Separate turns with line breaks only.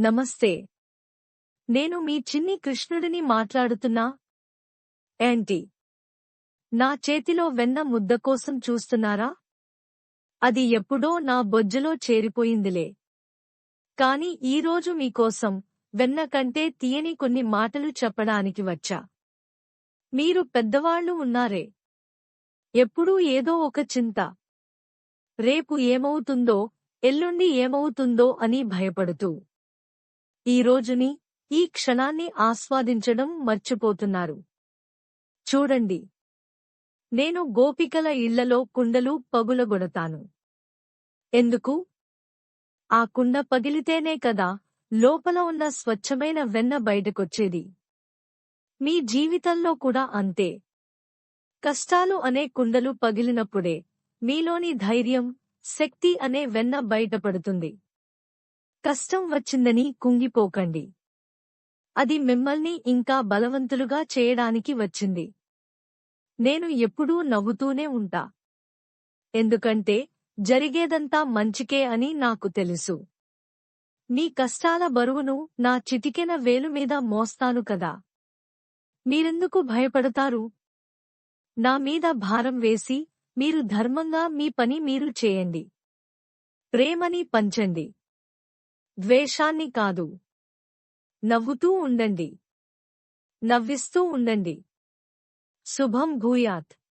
నమస్తే. నేను మీ చిన్ని కృష్ణుడిని మాట్లాడుతున్నా? ఏంటి? నా చేతిలో వెన్న ముద్ద కోసం చూస్తున్నారా? అది ఎప్పుడో నా బొజ్జలో చేరిపోయిందిలే. కాని ఈరోజు మీకోసం వెన్న కంటే తీయని కొన్ని మాటలు చెప్పడానికి వచ్చా. మీరు పెద్దవాళ్ళు ఉన్నారే. ఎప్పుడూ ఏదో ఒక చింత. రేపు ఏమవుతుందో ఎల్లుండి ఏమవుతుందో అని భయపడుతూ. ఈ రోజుని ఈ క్షణాన్ని ఆస్వాదించడం మర్చిపోతున్నారు. చూడండి. నేను గోపికల ఇళ్ళలో కుండలు పగులగొడతాను. ఎందుకు? ఆ కుండ పగిలితేనే కదా లోపల ఉన్న స్వచ్ఛమైన వెన్న బయటకొచ్చేది. మీ జీవితంలో కూడా అంతే. కష్టాలు అనే కుండలు పగిలినప్పుడే మీలోని ధైర్యం శక్తి అనే వెన్న బయటపడుతుంది. కష్టం వచ్చిందని కుంగిపోకండి. అది మిమ్మల్ని ఇంకా బలవంతులుగా చేయడానికి వచ్చింది. నేను ఎప్పుడూ నవ్వుతూనే ఉంటా. ఎందుకంటే జరిగేదంతా మంచికే అని నాకు తెలుసు. మీ కష్టాల బరువును నా చిటికెన వేలు మీద మోస్తాను కదా. మీరెందుకు భయపడతారు? నా మీద భారం వేసి మీరు ధర్మంగా మీ పని మీరు చేయండి. ప్రేమని పంచండి. ద్వేషాన్ని కాదు. నవ్వుతూ ఉండండి. నవ్విస్తూ ఉండండి. శుభం భూయాత్.